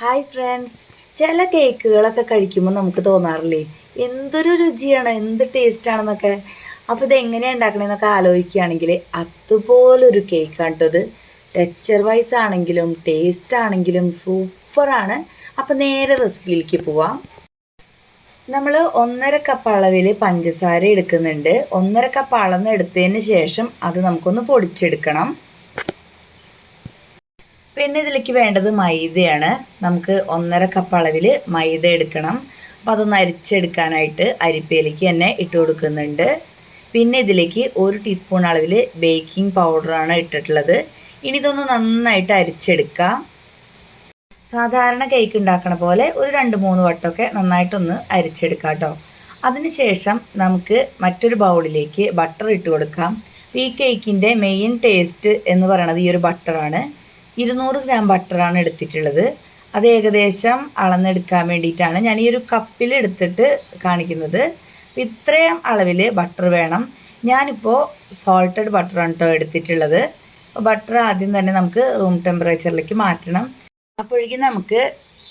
Hi friends ചില കേക്കുകളൊക്കെ കഴിക്കുമ്പോൾ നമുക്ക് തോന്നാറില്ലേ? എന്തൊരു രുചിയാണ് എന്ത് ടേസ്റ്റാണെന്നൊക്കെ അപ്പോൾ ഇത് എങ്ങനെയാണ് ഉണ്ടാക്കണമെന്നൊക്കെ ആലോചിക്കുകയാണെങ്കിൽ അതുപോലൊരു കേക്കാണ് ഇത്. ടെക്സ്ചർ വൈസ് ആണെങ്കിലും ടേസ്റ്റ് ആണെങ്കിലും സൂപ്പറാണ്. അപ്പോൾ നേരെ റെസിപ്പിയിലേക്ക് പോവാം. നമ്മൾ ഒന്നര കപ്പ് അളവിൽ പഞ്ചസാര എടുക്കുന്നുണ്ട്. ഒന്നര കപ്പ് അളന്ന് എടുത്തതിന് ശേഷം അത് നമുക്കൊന്ന് പൊടിച്ചെടുക്കണം. പിന്നെ ഇതിലേക്ക് വേണ്ടത് മൈദയാണ്. നമുക്ക് ഒന്നര കപ്പ് അളവിൽ മൈദ എടുക്കണം. അപ്പോൾ അതൊന്ന് അരിച്ചെടുക്കാനായിട്ട് അരിപ്പയിലേക്ക് തന്നെ ഇട്ട് കൊടുക്കുന്നുണ്ട്. പിന്നെ ഇതിലേക്ക് ഒരു ടീസ്പൂൺ അളവിൽ ബേക്കിംഗ് പൗഡറാണ് ഇട്ടിട്ടുള്ളത്. ഇനി ഇതൊന്ന് നന്നായിട്ട് അരിച്ചെടുക്കാം. സാധാരണ കേക്ക് ഉണ്ടാക്കണ പോലെ ഒരു രണ്ട് മൂന്ന് വട്ടമൊക്കെ നന്നായിട്ടൊന്ന് അരിച്ചെടുക്കാം കേട്ടോ. അതിനുശേഷം നമുക്ക് മറ്റൊരു ബൗളിലേക്ക് ബട്ടർ ഇട്ട് കൊടുക്കാം. ഈ കേക്കിന്റെ മെയിൻ ടേസ്റ്റ് എന്ന് പറയുന്നത് ഈ ഒരു ബട്ടറാണ് ഇരുന്നൂറ് ഗ്രാം ബട്ടറാണ് എടുത്തിട്ടുള്ളത്. അത് ഏകദേശം അളന്നെടുക്കാൻ വേണ്ടിയിട്ടാണ് ഞാൻ ഈ ഒരു കപ്പിൽ എടുത്തിട്ട് കാണിക്കുന്നത്. ഇത്രയും അളവിൽ ബട്ടർ വേണം. ഞാനിപ്പോൾ സോൾട്ടഡ് ബട്ടറാണ് കേട്ടോ എടുത്തിട്ടുള്ളത്. ബട്ടർ ആദ്യം തന്നെ നമുക്ക് റൂം ടെമ്പറേച്ചറിലേക്ക് മാറ്റണം. അപ്പോഴേക്കും നമുക്ക്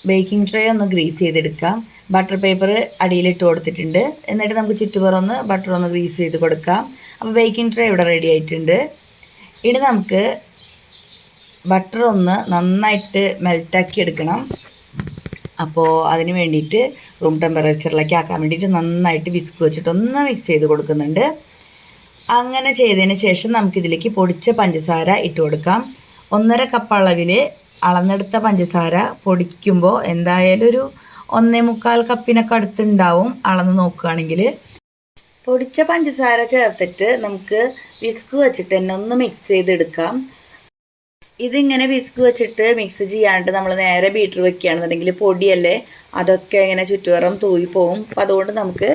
ബേക്കിംഗ് ട്രേ ഒന്ന് ഗ്രീസ് ചെയ്തെടുക്കാം. ബട്ടർ പേപ്പർ അടിയിലിട്ട് കൊടുത്തിട്ടുണ്ട്. എന്നിട്ട് നമുക്ക് ചുറ്റുപുറമൊന്ന് ബട്ടർ ഒന്ന് ഗ്രീസ് ചെയ്ത് കൊടുക്കാം. അപ്പോൾ ബേക്കിംഗ് ട്രേ ഇവിടെ റെഡി ആയിട്ടുണ്ട്. ഇനി നമുക്ക് ബട്ടർ ഒന്ന് നന്നായിട്ട് മെൽറ്റാക്കി എടുക്കണം. അപ്പോൾ അതിന് വേണ്ടിയിട്ട് റൂം ടെമ്പറേച്ചറിലേക്ക് ആക്കാൻ വേണ്ടിയിട്ട് നന്നായിട്ട് വിസ്ക് വെച്ചിട്ട് ഒന്ന് മിക്സ് ചെയ്ത് കൊടുക്കുന്നുണ്ട്. അങ്ങനെ ചെയ്തതിന് ശേഷം നമുക്കിതിലേക്ക് പൊടിച്ച പഞ്ചസാര ഇട്ട് കൊടുക്കാം. ഒന്നര കപ്പ് അളവിൽ അളന്നെടുത്ത പഞ്ചസാര പൊടിക്കുമ്പോൾ എന്തായാലും ഒരു ഒന്നേ മുക്കാൽ കപ്പിനൊക്കെ അടുത്തുണ്ടാവും. അളന്ന് നോക്കുകയാണെങ്കിൽ പൊടിച്ച പഞ്ചസാര ചേർത്തിട്ട് നമുക്ക് വിസ്ക് വെച്ചിട്ട് തന്നെ ഒന്ന് മിക്സ് ചെയ്തെടുക്കാം. ഇതിങ്ങനെ വിസ്ക് വെച്ചിട്ട് മിക്സ് ചെയ്യാണ്ട് നമ്മൾ നേരെ ബീറ്റർ വെക്കുകയാണെന്നുണ്ടെങ്കിൽ പൊടിയല്ലേ? അതൊക്കെ ഇങ്ങനെ ചുറ്റുവറം തൂയി പോകും അപ്പം അതുകൊണ്ട് നമുക്ക്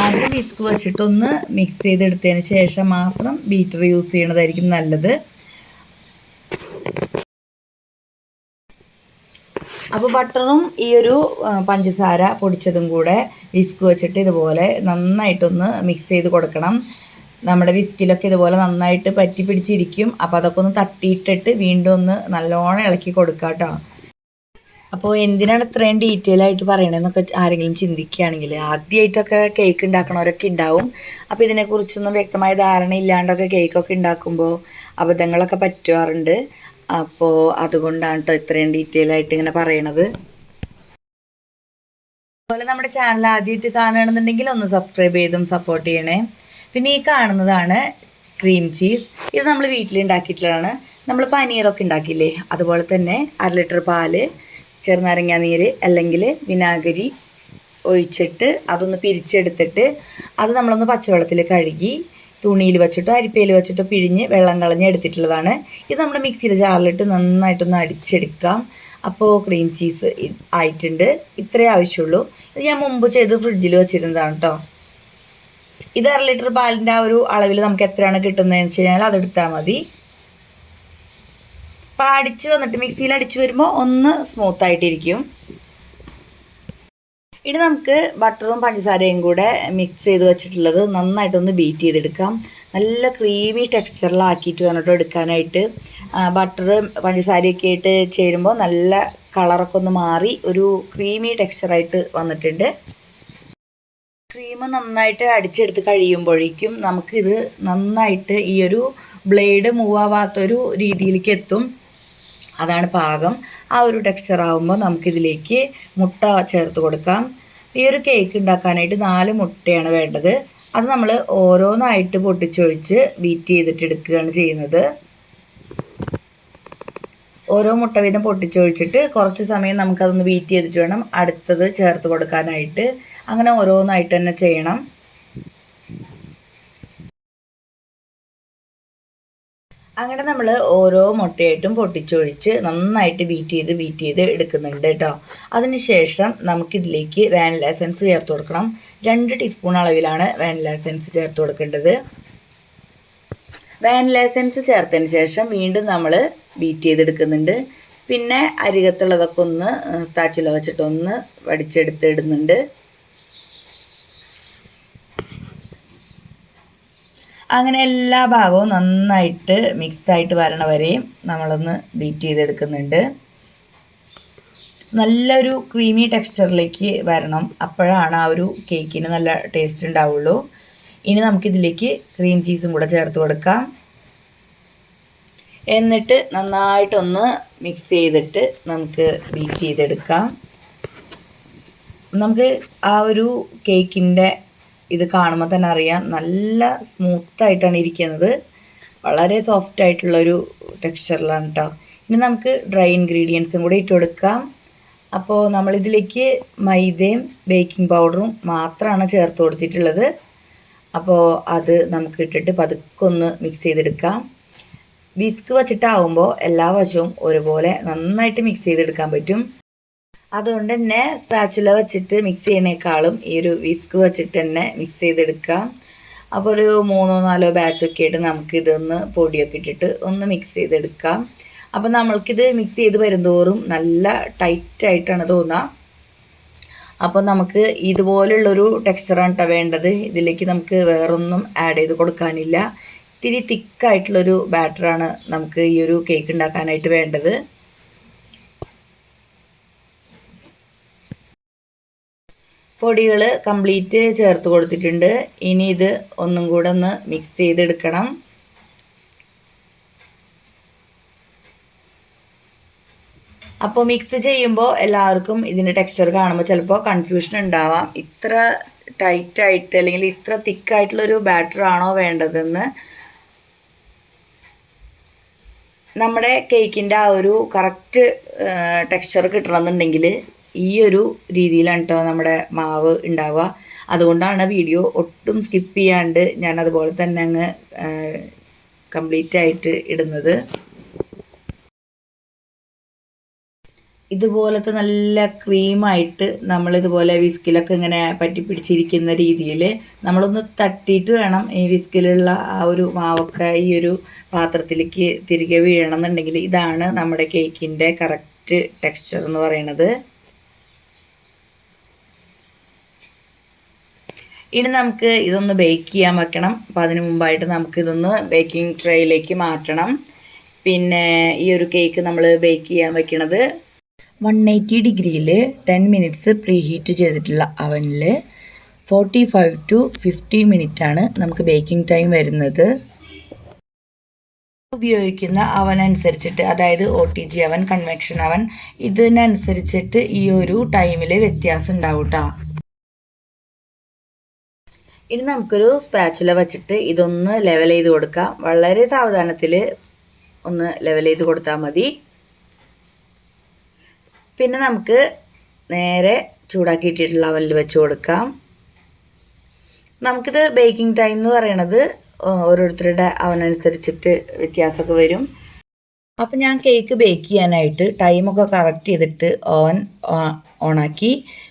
ആദ്യം വിസ്ക് വെച്ചിട്ടൊന്ന് മിക്സ് ചെയ്തെടുത്തതിന് ശേഷം മാത്രം ബീറ്റർ യൂസ് ചെയ്യണതായിരിക്കും നല്ലത്. അപ്പോൾ ബട്ടറും ഈ ഒരു പഞ്ചസാര പൊടിച്ചതും കൂടെ വിസ്ക് വെച്ചിട്ട് ഇതുപോലെ നന്നായിട്ടൊന്ന് മിക്സ് ചെയ്ത് കൊടുക്കണം. നമ്മുടെ വിസ്കിലൊക്കെ ഇതുപോലെ നന്നായിട്ട് പറ്റി പിടിച്ചിരിക്കും. അപ്പോൾ അതൊക്കെ ഒന്ന് തട്ടിയിട്ടിട്ട് വീണ്ടും ഒന്ന് നല്ലോണം ഇളക്കി കൊടുക്കുക കേട്ടോ അപ്പോൾ എന്തിനാണ് ഇത്രയും ഡീറ്റെയിൽ ആയിട്ട് പറയണതെന്നൊക്കെ ആരെങ്കിലും ചിന്തിക്കുകയാണെങ്കിൽ ആദ്യമായിട്ടൊക്കെ കേക്ക് ഉണ്ടാക്കണവരൊക്കെ ഉണ്ടാവും. അപ്പോൾ ഇതിനെക്കുറിച്ചൊന്നും വ്യക്തമായ ധാരണ ഇല്ലാണ്ടൊക്കെ കേക്കൊക്കെ ഉണ്ടാക്കുമ്പോൾ അബദ്ധങ്ങളൊക്കെ പറ്റാറുണ്ട് അപ്പോൾ അതുകൊണ്ടാണ് കേട്ടോ ഇത്രയും ഡീറ്റെയിൽ ആയിട്ട് ഇങ്ങനെ പറയണത്. അതുപോലെ നമ്മുടെ ചാനൽ ആദ്യമായിട്ട് കാണുകയാണെന്നുണ്ടെങ്കിൽ ഒന്ന് സബ്സ്ക്രൈബ് ചെയ്തും സപ്പോർട്ട് ചെയ്യണേ. പിന്നെ ഈ കാണുന്നതാണ് ക്രീം ചീസ് ഇത് നമ്മൾ വീട്ടിലുണ്ടാക്കിയിട്ടുള്ളതാണ് നമ്മൾ പനീറൊക്കെ ഉണ്ടാക്കിയില്ലേ അതുപോലെ തന്നെ അര ലിറ്റർ പാൽ ചെറുനാരങ്ങ നീര് അല്ലെങ്കിൽ വിനാഗിരി ഒഴിച്ചിട്ട് അതൊന്ന് പിരിച്ചെടുത്തിട്ട് അത് നമ്മളൊന്ന് പച്ചവെള്ളത്തിൽ കഴുകി തുണിയിൽ വെച്ചിട്ടോ അരിപ്പയിൽ വെച്ചിട്ടോ പിഴിഞ്ഞ് വെള്ളം കളഞ്ഞ് എടുത്തിട്ടുള്ളതാണ്. ഇത് നമ്മൾ മിക്സിയുടെ ജാറിലിട്ട് നന്നായിട്ടൊന്ന് അടിച്ചെടുക്കാം. അപ്പോൾ ക്രീം ചീസ് ആയിട്ടുണ്ട്. ഇത്രേ ആവശ്യമുള്ളൂ. ഇത് ഞാൻ മുമ്പ് ചെയ്ത് ഫ്രിഡ്ജിൽ വെച്ചിരുന്നതാണ് കേട്ടോ ഇത് അര ലിറ്റർ പാലിന്റെ ആ ഒരു അളവിൽ നമുക്ക് എത്രയാണ് കിട്ടുന്നതെന്ന് വെച്ച് കഴിഞ്ഞാൽ അതെടുത്താൽ മതി. അപ്പോൾ അടിച്ച് വന്നിട്ട് മിക്സിയിൽ അടിച്ച് വരുമ്പോൾ ഒന്ന് സ്മൂത്തായിട്ടിരിക്കും ഇനി നമുക്ക് ബട്ടറും പഞ്ചസാരയും കൂടെ മിക്സ് ചെയ്ത് വെച്ചിട്ടുള്ളത് നന്നായിട്ടൊന്ന് ബീറ്റ് ചെയ്തെടുക്കാം. നല്ല ക്രീമി ടെക്സ്ചറിലാക്കിയിട്ട് വേണം എടുക്കാനായിട്ട്. ബട്ടർ പഞ്ചസാരയൊക്കെ ആയിട്ട് ചേരുമ്പോൾ നല്ല കളറൊക്കെ ഒന്ന് മാറി ഒരു ക്രീമി ടെക്സ്ചറായിട്ട് വന്നിട്ടുണ്ട്. ക്രീം നന്നായിട്ട് അടിച്ചെടുത്ത് കഴിയുമ്പോഴേക്കും നമുക്കിത് നന്നായിട്ട് ഈ ഒരു ബ്ലേഡ് മൂവ് ആവാത്തൊരു രീതിയിലേക്ക് എത്തും. അതാണ് പാകം. ആ ഒരു ടെക്സ്ചർ ആകുമ്പോൾ നമുക്കിതിലേക്ക് മുട്ട ചേർത്ത് കൊടുക്കാം. ഈ ഒരു കേക്ക് ഉണ്ടാക്കാനായിട്ട് നാല് മുട്ടയാണ് വേണ്ടത്. അത് നമ്മൾ ഓരോന്നായിട്ട് പൊട്ടിച്ചൊഴിച്ച് ബീറ്റ് ചെയ്തിട്ട് എടുക്കുകയാണ് ചെയ്യുന്നത്. ഓരോ മുട്ട വീതം പൊട്ടിച്ചൊഴിച്ചിട്ട് കുറച്ച് സമയം നമുക്കതൊന്ന് വീറ്റ് ചെയ്തിട്ട് വേണം. അടുത്തത് ചേർത്ത് കൊടുക്കാനായിട്ട്. അങ്ങനെ ഓരോന്നായിട്ട് തന്നെ ചെയ്യണം. അങ്ങനെ നമ്മൾ ഓരോ മുട്ടയായിട്ടും പൊട്ടിച്ചൊഴിച്ച് നന്നായിട്ട് ബീറ്റ് ചെയ്ത് ബീറ്റ് ചെയ്ത് എടുക്കുന്നുണ്ട് കേട്ടോ. അതിനുശേഷം നമുക്കിതിലേക്ക് വാനില എസൻസ് ചേർത്ത് കൊടുക്കണം. രണ്ട് ടീസ്പൂൺ അളവിലാണ് വാനില എസൻസ് ചേർത്ത് കൊടുക്കേണ്ടത്. വാനില എസൻസ് ചേർത്തതിന് ശേഷം വീണ്ടും നമ്മൾ ബീറ്റ് ചെയ്തെടുക്കുന്നുണ്ട്. പിന്നെ അരികത്തുള്ളതൊക്കെ ഒന്ന് സ്പാച്ചുല വെച്ചിട്ടൊന്ന് വടിച്ചെടുത്ത് ഇടുന്നുണ്ട് അങ്ങനെ എല്ലാ ഭാഗവും നന്നായിട്ട് മിക്സായിട്ട് വരണ വരെയും നമ്മളൊന്ന് ബീറ്റ് ചെയ്തെടുക്കുന്നുണ്ട്. നല്ലൊരു ക്രീമി ടെക്സ്ചറിലേക്ക് വരണം. അപ്പോഴാണ് ആ ഒരു കേക്കിന് നല്ല ടേസ്റ്റ് ഉണ്ടാവുള്ളൂ. ഇനി നമുക്കിതിലേക്ക് ക്രീം ചീസും കൂടെ ചേർത്ത് കൊടുക്കാം. എന്നിട്ട് നന്നായിട്ടൊന്ന് മിക്സ് ചെയ്തിട്ട് നമുക്ക് ബീറ്റ് ചെയ്തെടുക്കാം. നമുക്ക് ആ ഒരു കേക്കിന്റെ ഇത് കാണുമ്പോൾ തന്നെ അറിയാം നല്ല സ്മൂത്തായിട്ടാണ് ഇരിക്കുന്നത്. വളരെ സോഫ്റ്റ് ആയിട്ടുള്ളൊരു ടെക്സ്ചറിലാണ് കേട്ടോ ഇനി നമുക്ക് ഡ്രൈ ഇൻഗ്രീഡിയൻസും കൂടി ഇട്ട് കൊടുക്കാം. അപ്പോൾ നമ്മളിതിലേക്ക് മൈദയും ബേക്കിംഗ് പൗഡറും മാത്രമാണ് ചേർത്ത് കൊടുത്തിട്ടുള്ളത്. അപ്പോൾ അത് നമുക്ക് ഇട്ടിട്ട് പതുക്കൊന്ന് മിക്സ് ചെയ്തെടുക്കാം. വിസ്ക് വെച്ചിട്ടാവുമ്പോൾ എല്ലാ വശവും ഒരുപോലെ നന്നായിട്ട് മിക്സ് ചെയ്തെടുക്കാൻ പറ്റും. അതുകൊണ്ട് തന്നെ സ്പാച്ചുല വെച്ചിട്ട് മിക്സ് ചെയ്യണേക്കാളും ഈ ഒരു വിസ്ക് വെച്ചിട്ട് തന്നെ മിക്സ് ചെയ്തെടുക്കാം അപ്പോൾ ഒരു മൂന്നോ നാലോ ബാച്ചൊക്കെ ആയിട്ട് നമുക്ക് ഇതൊന്ന് പൊടിയൊക്കെ ഇട്ടിട്ട് ഒന്ന് മിക്സ് ചെയ്തെടുക്കാം അപ്പോൾ നമ്മൾക്കിത് മിക്സ് ചെയ്ത് വരുന്തോറും നല്ല ടൈറ്റായിട്ടാണ് തോന്നുക. അപ്പോൾ നമുക്ക് ഇതുപോലുള്ളൊരു ടെക്സ്ചറാണ് കേട്ടോ വേണ്ടത്. ഇതിലേക്ക് നമുക്ക് വേറൊന്നും ആഡ് ചെയ്ത് കൊടുക്കാനില്ല. ഇത്തിരി തിക്കായിട്ടുള്ളൊരു ബാറ്ററാണ് നമുക്ക് ഈ ഒരു കേക്ക് ഉണ്ടാക്കാനായിട്ട് വേണ്ടത്. പൊടികൾ കംപ്ലീറ്റ് ചേർത്ത് കൊടുത്തിട്ടുണ്ട്. ഇനി ഇത് ഒന്നും കൂടെ ഒന്ന് മിക്സ് ചെയ്തെടുക്കണം. അപ്പോൾ മിക്സ് ചെയ്യുമ്പോൾ എല്ലാവർക്കും ഇതിന്റെ ടെക്സ്ചർ കാണുമ്പോൾ ചിലപ്പോൾ കൺഫ്യൂഷൻ ഉണ്ടാവാം. ഇത്ര ടൈറ്റായിട്ട് അല്ലെങ്കിൽ ഇത്ര തിക്കായിട്ടുള്ളൊരു ബാറ്റർ ആണോ വേണ്ടതെന്ന് നമ്മുടെ കേക്കിന്റെ ആ ഒരു കറക്റ്റ് ടെക്സ്ചർ കിട്ടണമെന്നുണ്ടെങ്കിൽ ഈ ഒരു രീതിയിലാണ് കേട്ടോ നമ്മുടെ മാവ് ഉണ്ടാവുക. അതുകൊണ്ടാണ് വീഡിയോ ഒട്ടും സ്കിപ്പ് ചെയ്യാണ്ട് ഞാൻ അതുപോലെ തന്നെ അങ്ങ് കംപ്ലീറ്റ് ആയിട്ട് ഇടുന്നത്. ഇതുപോലത്തെ നല്ല ക്രീമായിട്ട് നമ്മളിതുപോലെ വിസ്കിലൊക്കെ ഇങ്ങനെ പറ്റി പിടിച്ചിരിക്കുന്ന രീതിയിൽ നമ്മളൊന്ന് തട്ടിയിട്ട് വേണം ഈ വിസ്കിലുള്ള ആ ഒരു മാവൊക്കെ ഈ ഒരു പാത്രത്തിലേക്ക് തിരികെ വീഴണം എന്നുണ്ടെങ്കിൽ ഇതാണ് നമ്മുടെ കേക്കിന്റെ കറക്റ്റ് ടെക്സ്ചർ എന്ന് പറയുന്നത്. ഇനി നമുക്ക് ഇതൊന്ന് ബേക്ക് ചെയ്യാൻ വെക്കണം. അപ്പോൾ അതിന് മുമ്പായിട്ട് നമുക്കിതൊന്ന് ബേക്കിംഗ് ട്രേയിലേക്ക് മാറ്റണം. പിന്നെ ഈ ഒരു കേക്ക് നമ്മൾ ബേക്ക് ചെയ്യാൻ വെക്കണത് വൺ എയ്റ്റി ഡിഗ്രിയിൽ ടെൻ മിനിറ്റ്സ് പ്രീ ഹീറ്റ് ചെയ്തിട്ടുള്ള അവനിൽ ഫോർട്ടി ഫൈവ് ടു ഫിഫ്റ്റി ആണ് നമുക്ക് ബേക്കിംഗ് ടൈം വരുന്നത്. ഉപയോഗിക്കുന്ന അവൻ അനുസരിച്ചിട്ട് അതായത് ഒ ടി ജി അവൻ കൺവെക്ഷൻ അവൻ ഇതിനനുസരിച്ചിട്ട് ഈ ഒരു ടൈമിൽ വ്യത്യാസം ഉണ്ടാവും കേട്ടോ ഇനി നമുക്കൊരു സ്പാച്ചുല വച്ചിട്ട് ഇതൊന്ന് ലെവൽ ചെയ്ത് കൊടുക്കാം. വളരെ സാവധാനത്തിൽ ഒന്ന് ലെവൽ ചെയ്ത് കൊടുത്താൽ മതി. പിന്നെ നമുക്ക് നേരെ ചൂടാക്കിയിട്ടിട്ടുള്ള അവലിൽ വെച്ച് കൊടുക്കാം. നമുക്കിത് ബേക്കിംഗ് ടൈം എന്ന് പറയണത് ഓരോരുത്തരുടെ അവനനുസരിച്ചിട്ട് വ്യത്യാസമൊക്കെ വരും. അപ്പം ഞാൻ കേക്ക് ബേക്ക് ചെയ്യാനായിട്ട് ടൈമൊക്കെ കറക്റ്റ് ചെയ്തിട്ട് ഓവൻ ഓണാക്കി.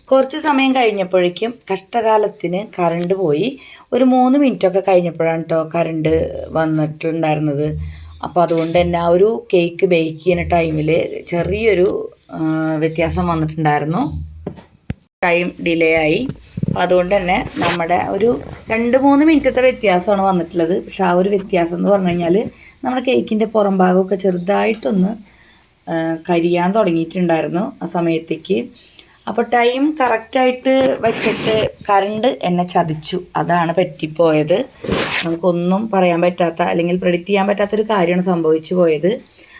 കുറച്ച് സമയം കഴിഞ്ഞപ്പോഴേക്കും കഷ്ടകാലത്തിന് കറണ്ട് പോയി. ഒരു മൂന്ന് മിനിറ്റൊക്കെ കഴിഞ്ഞപ്പോഴാണ് കേട്ടോ കറണ്ട് വന്നിട്ടുണ്ടായിരുന്നത്. അപ്പോൾ അതുകൊണ്ട് തന്നെ ആ ഒരു കേക്ക് ബേക്ക് ചെയ്യുന്ന ടൈമിൽ ചെറിയൊരു വ്യത്യാസം വന്നിട്ടുണ്ടായിരുന്നു. ടൈം ഡിലേ ആയി. അപ്പോൾ അതുകൊണ്ട് തന്നെ നമ്മുടെ ഒരു രണ്ട് മൂന്ന് മിനിറ്റത്തെ വ്യത്യാസമാണ് വന്നിട്ടുള്ളത്. പക്ഷെ ആ ഒരു വ്യത്യാസം എന്ന് പറഞ്ഞു കഴിഞ്ഞാൽ നമ്മുടെ കേക്കിന്റെ പുറം ഭാഗമൊക്കെ ചെറുതായിട്ടൊന്ന് കരിയാൻ തുടങ്ങിയിട്ടുണ്ടായിരുന്നു ആ സമയത്തേക്ക്. അപ്പോൾ ടൈം കറക്റ്റായിട്ട് വെച്ചിട്ട് കറണ്ട് എന്നെ ചതിച്ചു. അതാണ് പറ്റിപ്പോയത്. നമുക്കൊന്നും പറയാൻ പറ്റാത്ത അല്ലെങ്കിൽ പ്രെഡിക്റ്റ് ചെയ്യാൻ പറ്റാത്തൊരു കാര്യമാണ് സംഭവിച്ചു പോയത്.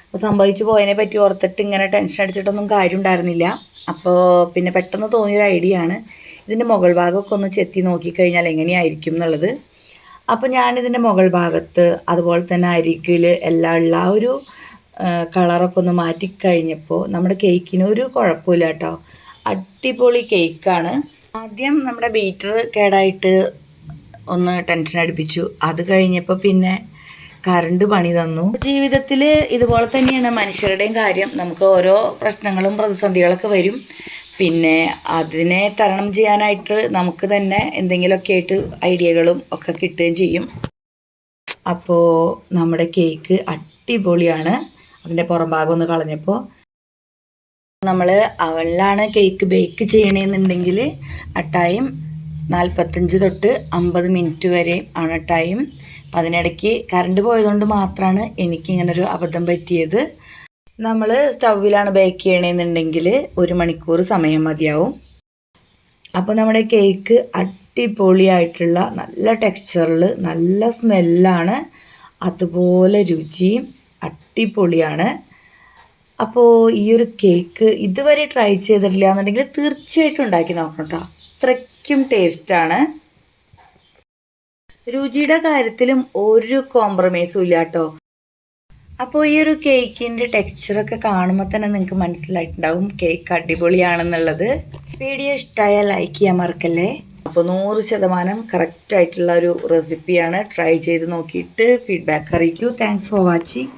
അപ്പോൾ സംഭവിച്ചു പോയതിനെ പറ്റി ഓർത്തിട്ട് ഇങ്ങനെ ടെൻഷൻ അടിച്ചിട്ടൊന്നും കാര്യം ഉണ്ടായിരുന്നില്ല. അപ്പോൾ പിന്നെ പെട്ടെന്ന് തോന്നിയൊരു ഐഡിയ ആണ്. ഇതിന്റെ മുകൾ ഭാഗമൊക്കെ ഒന്ന് ചെത്തി നോക്കിക്കഴിഞ്ഞാൽ എങ്ങനെയായിരിക്കും എന്നുള്ളത്. അപ്പോൾ ഞാനിതിന്റെ മുകൾ ഭാഗത്ത് അതുപോലെ തന്നെ അരികിൽ എല്ലാം ഉള്ള ഒരു കളറൊക്കെ ഒന്ന് മാറ്റിക്കഴിഞ്ഞപ്പോൾ നമ്മുടെ കേക്കിനൊരു കുഴപ്പമില്ല കേട്ടോ. അടിപൊളി കേക്കാണ്. ആദ്യം നമ്മുടെ ബീറ്റർ കേടായിട്ട് ഒന്ന് ടെൻഷൻ അടുപ്പിച്ചു. അത് കഴിഞ്ഞപ്പോൾ പിന്നെ കറണ്ട് പണി തന്നു. ജീവിതത്തിൽ ഇതുപോലെ തന്നെയാണ് മനുഷ്യരുടെയും കാര്യം. നമുക്ക് ഓരോ പ്രശ്നങ്ങളും പ്രതിസന്ധികളൊക്കെ വരും. പിന്നെ അതിനെ തരണം ചെയ്യാനായിട്ട് നമുക്ക് തന്നെ എന്തെങ്കിലുമൊക്കെ ആയിട്ട് ഐഡിയകളും ഒക്കെ കിട്ടുകയും ചെയ്യും. അപ്പോൾ നമ്മുടെ കേക്ക് അടിപൊളിയാണ്. അതിന്റെ പുറം ഭാഗം ഒന്ന് കളഞ്ഞപ്പോൾ നമ്മൾ അവനിലാണ് കേക്ക് ബേക്ക് ചെയ്യണമെന്നുണ്ടെങ്കിൽ ആ ടൈം നാൽപ്പത്തഞ്ച് തൊട്ട് അമ്പത് മിനിറ്റ് വരെ ആണ് ടൈം അപ്പം അതിനിടയ്ക്ക് കറണ്ട് പോയതുകൊണ്ട് മാത്രമാണ് എനിക്ക് ഇങ്ങനൊരു അബദ്ധം പറ്റിയത്. നമ്മൾ സ്റ്റൗവിലാണ് ബേക്ക് ചെയ്യണമെന്നുണ്ടെങ്കിൽ ഒരു മണിക്കൂർ സമയം മതിയാവും. അപ്പോൾ നമ്മുടെ കേക്ക് അടിപൊളിയായിട്ടുള്ള നല്ല ടെക്സ്ചറിൽ നല്ല സ്മെല്ലാണ് അതുപോലെ രുചിയും അടിപൊളിയാണ്. അപ്പോൾ ഈ ഒരു കേക്ക് ഇതുവരെ ട്രൈ ചെയ്തിട്ടില്ല എന്നുണ്ടെങ്കിൽ തീർച്ചയായിട്ടും ഉണ്ടാക്കി നോക്കണം കേട്ടോ അത്രയ്ക്കും ടേസ്റ്റാണ് രുചിയുടെ കാര്യത്തിലും ഒരു കോംപ്രമൈസും ഇല്ല കേട്ടോ അപ്പോൾ ഈ ഒരു കേക്കിന്റെ ടെക്സ്ചറൊക്കെ കാണുമ്പോൾ തന്നെ നിങ്ങൾക്ക് മനസ്സിലായിട്ടുണ്ടാവും കേക്ക് അടിപൊളിയാണെന്നുള്ളത്. വീഡിയോ ഇഷ്ടമായാൽ ലൈക്ക് ചെയ്യാൻ മറക്കല്ലേ? അപ്പോൾ നൂറ് ശതമാനം കറക്റ്റ് ആയിട്ടുള്ള ഒരു റെസിപ്പിയാണ് ട്രൈ ചെയ്ത് നോക്കിയിട്ട് ഫീഡ്ബാക്ക് അറിയിക്കൂ. Thanks for watching